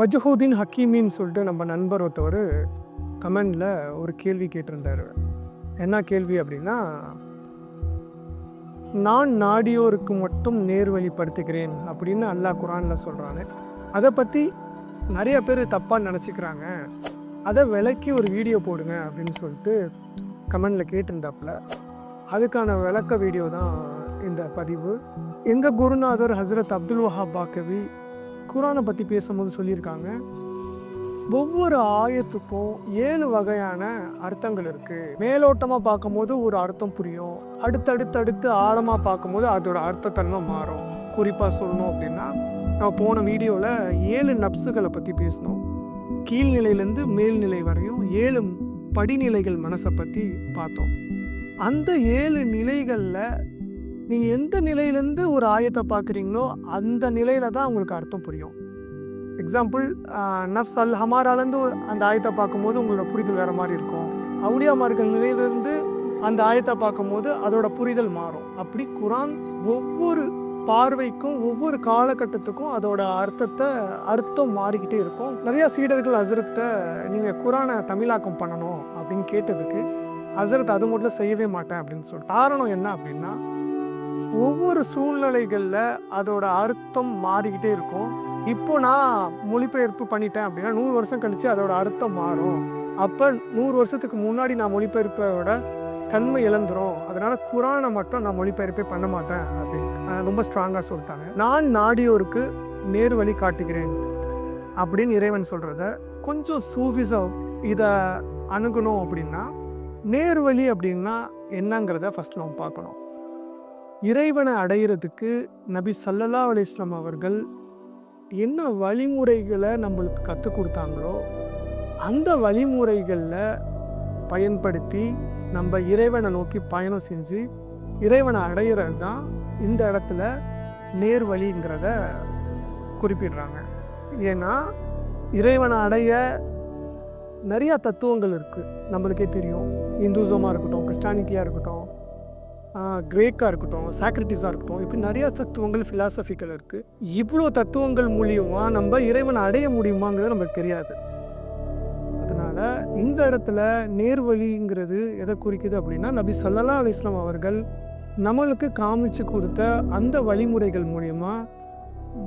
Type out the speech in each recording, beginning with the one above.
வஜஹூதீன் ஹக்கீமின்னு சொல்லிட்டு நம்ம நண்பர் ஒருத்தவர் கமெண்டில் ஒரு கேள்வி கேட்டிருந்தாரு. என்ன கேள்வி அப்படின்னா நான் நாடியோருக்கு மட்டும் நேர்வழிப்படுத்துகிறேன் அப்படின்னு அல்லாஹ் குரானில் சொல்கிறாங்க அதை பற்றி நிறைய பேர் தப்பாக நினச்சிக்கிறாங்க. அதை விளக்கி ஒரு வீடியோ போடுங்க அப்படின்னு சொல்லிட்டு கமெண்டில் கேட்டிருந்தாப்புல. அதுக்கான விளக்க வீடியோ தான் இந்த பதிவு. எங்கள் குருநாதர் ஹசரத் அப்துல் வஹாப் பாக்கவி குரானை பற்றி பேசும்போது சொல்லியிருக்காங்க. ஒவ்வொரு ஆயத்துக்கும் ஏழு வகையான அர்த்தங்கள் இருக்குது மேலோட்டமாக பார்க்கும்போது ஒரு அர்த்தம் புரியும். அடுத்தடுத்தடுத்து ஆழமாக பார்க்கும்போது அதோட அர்த்தத்தன்மை மாறும். குறிப்பாக சொல்லணும் அப்படின்னா நான் போன வீடியோவில் ஏழு நப்ஸுகளை பற்றி பேசினோம். கீழ்நிலையிலேருந்து மேல்நிலை வரையும் ஏழு படிநிலைகள் மனசை பற்றி பார்த்தோம். அந்த ஏழு நிலைகளில் நீங்கள் எந்த நிலையிலேருந்து ஒரு ஆயத்தை பார்க்குறீங்களோ அந்த நிலையில தான் உங்களுக்கு அர்த்தம் புரியும். எக்ஸாம்பிள் நஃப்ஸ் அல் ஹமாராலேருந்து அந்த ஆயத்தை பார்க்கும்போது உங்களோட புரிதல் வேறு மாதிரி இருக்கும். அவுலியாமார்கள் நிலையிலேருந்து அந்த ஆயத்தை பார்க்கும்போது அதோட புரிதல் மாறும். அப்படி குரான் ஒவ்வொரு பார்வைக்கும் ஒவ்வொரு காலகட்டத்துக்கும் அதோட அர்த்தத்தை அர்த்தம் மாறிக்கிட்டே இருக்கும். நிறையா சீடர்கள் ஹசரத்திட்ட நீங்கள் குரானை தமிழாக்கம் பண்ணணும் அப்படின்னு கேட்டதுக்கு ஹசரத் அது மட்டும் செய்யவே மாட்டேன் அப்படின்னு சொல்லிட்டு. காரணம் என்ன அப்படின்னா ஒவ்வொரு சூழ்நிலைகளில் அதோட அர்த்தம் மாறிக்கிட்டே இருக்கும். இப்போ நான் மொழிபெயர்ப்பு பண்ணிட்டேன் அப்படின்னா நூறு வருஷம் கழிச்சு அதோட அர்த்தம் மாறும். அப்போ நூறு வருஷத்துக்கு முன்னாடி நான் மொழிபெயர்ப்போட தன்மை இழந்துரும். அதனால குரானை மட்டும் நான் மொழிபெயர்ப்பே பண்ண மாட்டேன் அப்படின்னு. ரொம்ப ஸ்ட்ராங்காக சொல்லிட்டாங்க. நான் நாடியோருக்கு நேர் வழி காட்டுகிறேன் அப்படின்னு இறைவன் சொல்கிறத கொஞ்சம் சூஃபிசம் இதை அணுகணும் அப்படின்னா நேர்வழி அப்படின்னா என்னங்கிறத ஃபஸ்ட் நம்ம பார்க்கணும். இறைவனை அடையிறதுக்கு நபி சல்லல்லா அலிஸ்லாம் அவர்கள் என்ன வழிமுறைகளை நம்மளுக்கு கற்றுக் கொடுத்தாங்களோ அந்த வழிமுறைகளில் பயன்படுத்தி நம்ம இறைவனை நோக்கி பயணம் செஞ்சு இறைவனை அடையிறது தான் இந்த இடத்துல நேர் வழிங்கிறத குறிப்பிடுறாங்க. ஏன்னா இறைவனை அடைய நிறையா தத்துவங்கள் இருக்குது நம்மளுக்கே தெரியும். இந்துசமாக இருக்கட்டும் கிறிஸ்டானிட்டியாக இருக்கட்டும் கிரேக்காக இருக்கட்டும் சாக்ரட்டிஸாக இருக்கட்டும் இப்படி நிறையா தத்துவங்கள் ஃபிலாசபிக்கல் இருக்குது இவ்வளோ தத்துவங்கள் மூலியமாக நம்ம இறைவனை அடைய முடியுமாங்கிறது நமக்கு தெரியாது. அதனால் இந்த இடத்துல நேர்வழிங்கிறது எதை குறிக்குது அப்படின்னா நபி சல்லல்லா அலிஸ்லாம் அவர்கள் நம்மளுக்கு காமிச்சு கொடுத்த அந்த வழிமுறைகள் மூலியமாக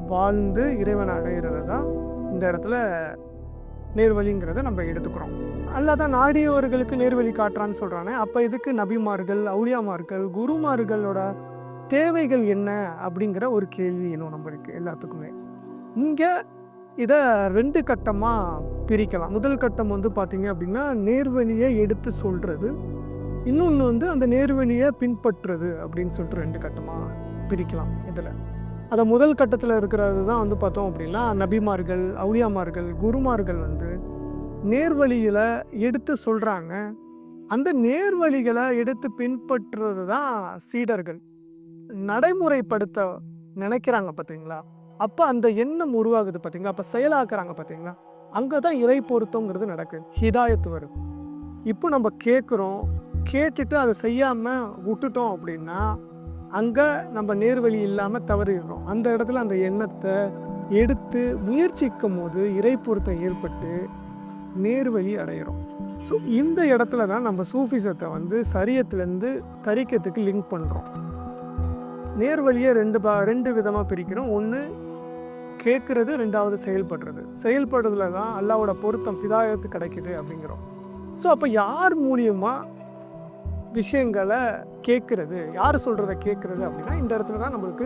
வாழ்ந்து இறைவனை அடைகிறது தான் இந்த இடத்துல நேர்வழிங்கிறத நம்ம எடுத்துக்கிறோம். அல்லா தான் நாடியவர்களுக்கு நேர்வழி காட்டுறான்னு சொல்கிறானே அப்போ இதுக்கு நபிமார்கள் அவுளியாமார்கள் குருமார்களோட தேவைகள் என்ன அப்படிங்கிற ஒரு கேள்வி இன்னும் நம்மளுக்கு எல்லாத்துக்குமே. இங்கே இதை ரெண்டு கட்டமாக பிரிக்கலாம். முதல் கட்டம் வந்து பார்த்திங்க அப்படின்னா நேர்வழியை எடுத்து சொல்கிறது இன்னொன்று வந்து அந்த நேர்வழியை பின்பற்றுறது அப்படின்னு சொல்லிட்டு ரெண்டு கட்டமாக பிரிக்கலாம் இதில். அதை முதல் கட்டத்தில் இருக்கிறது தான் வந்து பார்த்தோம் அப்படின்னா நபிமார்கள் அவுளியாமார்கள் குருமார்கள் வந்து நேர்வழியில் எடுத்து சொல்கிறாங்க அந்த நேர்வழிகளை எடுத்து பின்பற்றுறது தான் சீடர்கள். நடைமுறைப்படுத்த நினைக்கிறாங்க பார்த்தீங்களா அப்போ அந்த எண்ணம் உருவாகுது பார்த்தீங்களா அப்போ செயலாக்குறாங்க பார்த்தீங்களா அங்கே தான் இறை பொருத்தங்கிறது நடக்குது ஹிதாயத்து வருது இப்போ நம்ம கேட்குறோம் கேட்டுட்டு அதை செய்யாமல் விட்டுட்டோம் அப்படின்னா அங்கே நம்ம நேர்வழி இல்லாமல் தவறிடுறோம். அந்த இடத்துல அந்த எண்ணத்தை எடுத்து முயற்சிக்கும் போது இறை பொருத்தம் ஏற்பட்டு நேர்வழி அடையிறோம். ஸோ இந்த இடத்துல தான் நம்ம சூஃபிசத்தை வந்து சரியத்துலேருந்து தரிக்கத்துக்கு லிங்க் பண்ணுறோம் நேர்வழியை ரெண்டு பா ரெண்டு விதமாக பிரிக்கிறோம். ஒன்று கேட்குறது ரெண்டாவது செயல்படுறது. செயல்படுறதுல தான் அல்லாவோட பொருத்தம் பிதாயத்து கிடைக்குது அப்படிங்கிறோம். ஸோ அப்போ யார் மூலியமாக விஷயங்களை கேட்குறது. யார் சொல்கிறத கேட்குறது அப்படின்னா இந்த இடத்துல தான் நம்மளுக்கு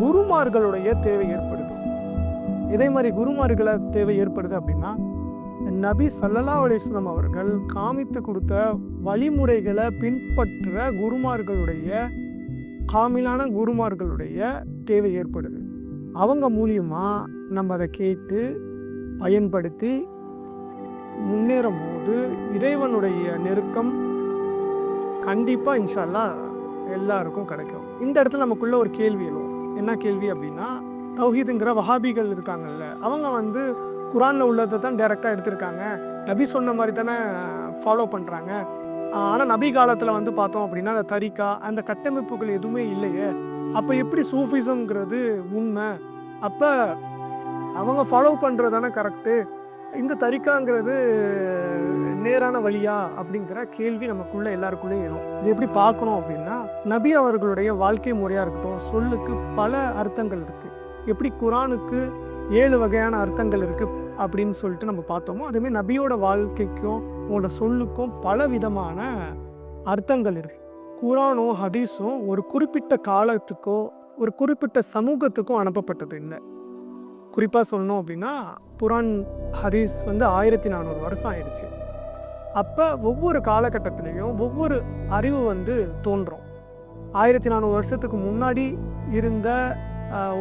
குருமார்களுடைய தேவை ஏற்படுது. இதே மாதிரி குருமார்களை தேவை ஏற்படுது அப்படின்னா நபி சல்லல்லா அலிஸ்லாம் அவர்கள் காமித்து கொடுத்த வழிமுறைகளை பின்பற்ற குருமார்களுடைய காமிலான குருமார்களுடைய தேவை ஏற்படுது. அவங்க மூலியமாக நம்ம அதை கேட்டு பயன்படுத்தி முன்னேறும் போது இறைவனுடைய நெருக்கம் கண்டிப்பாக இன்ஷால்லா எல்லாருக்கும் கிடைக்கும். இந்த இடத்துல நமக்குள்ள ஒரு கேள்வி எழுவோம். என்ன கேள்வி அப்படின்னா தௌஹீதுங்கிற வஹாபிகள் இருக்காங்கல்ல அவங்க வந்து குரானில் உள்ளதை தான் டைரெக்டாக எடுத்திருக்காங்க. நபி சொன்ன மாதிரி தானே ஃபாலோ பண்ணுறாங்க ஆனால் நபி காலத்தில் வந்து பார்த்தோம் அப்படின்னா அந்த தரிக்கா அந்த கட்டமைப்புகள் எதுவுமே இல்லையே. அப்போ எப்படி சூஃபிசம்ங்கிறது உண்மை? அப்போ அவங்க ஃபாலோ பண்ணுறது தானே கரெக்டு இந்த தரிக்காங்கிறது நேரான வழியா அப்படிங்கிற கேள்வி நமக்குள்ள எல்லாருக்குள்ளேயும் வரும் இது எப்படி பார்க்கணும் அப்படின்னா நபி அவர்களுடைய வாழ்க்கை முறையாக இருக்கட்டும் சொல்லுக்கு பல அர்த்தங்கள் இருக்குது எப்படி குரானுக்கு ஏழு வகையான அர்த்தங்கள் இருக்குது அப்படின்னு சொல்லிட்டு நம்ம பார்த்தோமோ அதுமாரி நபியோட வாழ்க்கைக்கும் உங்களோட சொல்லுக்கும் பல விதமான அர்த்தங்கள் இருக்கு. குரானும் ஹதீஸும் ஒரு குறிப்பிட்ட காலத்துக்கோ ஒரு குறிப்பிட்ட சமூகத்துக்கும் அனுப்பப்பட்டது இல்லை. குறிப்பாக சொல்லணும் அப்படின்னா புரான் ஹதீஸ் வந்து ஆயிரத்தி நானூறு வருஷம் ஆயிடுச்சு. அப்போ ஒவ்வொரு காலகட்டத்திலையும் ஒவ்வொரு அறிவு வந்து தோன்றும். ஆயிரத்தி நானூறு வருஷத்துக்கு முன்னாடி இருந்த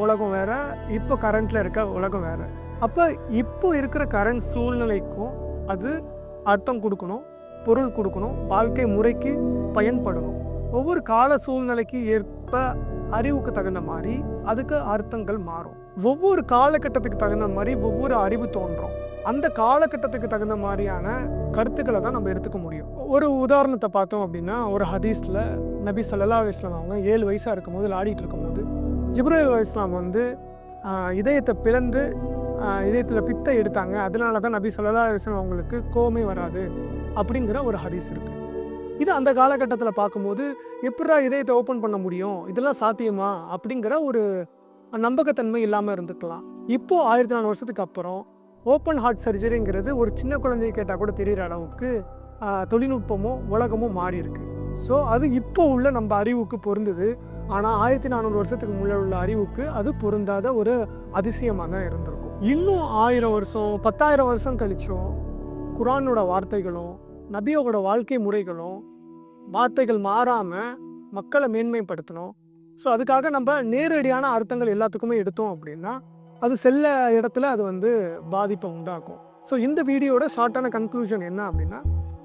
உலகம் வேறு இப்போ கரண்ட்டில் இருக்க உலகம் வேறு. அப்போ இப்போ இருக்கிற கரண்ட் சூழ்நிலைக்கும் அது அர்த்தம் கொடுக்கணும் பொருள் கொடுக்கணும் வாழ்க்கை முறைக்கு பயன்படணும். ஒவ்வொரு கால சூழ்நிலைக்கு ஏற்ப அறிவுக்கு தகுந்த மாதிரி அதுக்கு அர்த்தங்கள் மாறும். ஒவ்வொரு காலகட்டத்துக்கு தகுந்த மாதிரி ஒவ்வொரு அறிவு தோன்றும். அந்த காலகட்டத்துக்கு தகுந்த மாதிரியான கருத்துக்களை தான் நம்ம எடுத்துக்க முடியும். ஒரு உதாரணத்தை பார்த்தோம் அப்படின்னா ஒரு ஹதீஸில் நபி ஸல்லல்லாஹு இஸ்லாம் அவங்க ஏழு வயசாக இருக்கும்போது விளையாடிட்டு இருக்கும்போது ஜிப்ரேல் இஸ்லாம் வந்து இதயத்தை பிளந்து இதயத்தில் பித்தை எடுத்தாங்க. அதனால தான் நபி ஸல்லல்லாஹு இஸ்லாம் அவங்களுக்கு கோமே வராது அப்படிங்கிற ஒரு ஹதீஸ் இருக்குது இது அந்த காலகட்டத்தில் பார்க்கும்போது எப்படா இதயத்தை ஓப்பன் பண்ண முடியும்? இதெல்லாம் சாத்தியமா? அப்படிங்கிற ஒரு நம்பகத்தன்மை இல்லாமல் இருந்துக்கலாம். இப்போ ஆயிரத்தி நாலு வருஷத்துக்கு அப்புறம் ஓப்பன் ஹார்ட் சர்ஜரிங்கிறது ஒரு சின்ன குழந்தைய கேட்டால் கூட தெரிகிற அளவுக்கு தொழில்நுட்பமும் உலகமும் மாறி இருக்கு ஸோ அது இப்போ உள்ள நம்ம அறிவுக்கு பொருந்தது. ஆனால் ஆயிரத்தி நானூறு வருஷத்துக்கு முன்னே உள்ள அறிவுக்கு அது பொருந்தாத ஒரு அதிசயமாக தான் இருந்திருக்கும். இன்னும் ஆயிரம் வருஷம் பத்தாயிரம் வருஷம் கழிச்சும் குரானோட வார்த்தைகளும் நபியோட வாழ்க்கை முறைகளும் வார்த்தைகள் மாறாமல் மக்களை மேன்மைப்படுத்தணும். ஸோ அதுக்காக நம்ம நேரடியான அர்த்தங்கள் எல்லாத்துக்குமே எடுத்தோம் அப்படின்னா அது செல்ல இடத்துல அது வந்து பாதிப்பை உண்டாக்கும். ஸோ இந்த வீடியோட ஷார்ட்டான கன்க்ளூஷன் என்ன அப்படின்னா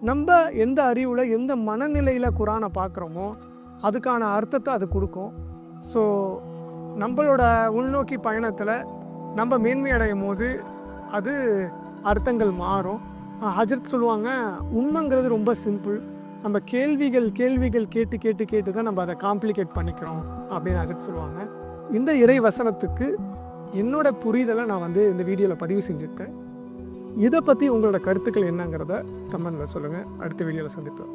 நம்ம எந்த அறிவில் எந்த மனநிலையில் குரானை பார்க்குறோமோ அதுக்கான அர்த்தத்தை அது கொடுக்கும். ஸோ நம்மளோட உள்நோக்கி பயணத்தில் நம்ம மேன்மை அடையும் போது அது அர்த்தங்கள் மாறும். ஹஜரத் சொல்லுவாங்க உண்மைங்கிறது ரொம்ப சிம்பிள் நம்ம கேள்விகள் கேள்விகள் கேட்டு கேட்டு கேட்டு தான் நம்ம அதை காம்ப்ளிகேட் பண்ணிக்கிறோம் அப்படின்னு அஜித் சொல்லுவாங்க. இந்த இறை வசனத்துக்கு என்னோட புரிதலை நான் வந்து இந்த வீடியோவில் பதிவு செஞ்சுருக்கேன். இதை பற்றி உங்களோட கருத்துக்கள் என்னங்கிறத கமெண்டில் சொல்லுங்கள் அடுத்த வீடியோவில் சந்திப்போம்.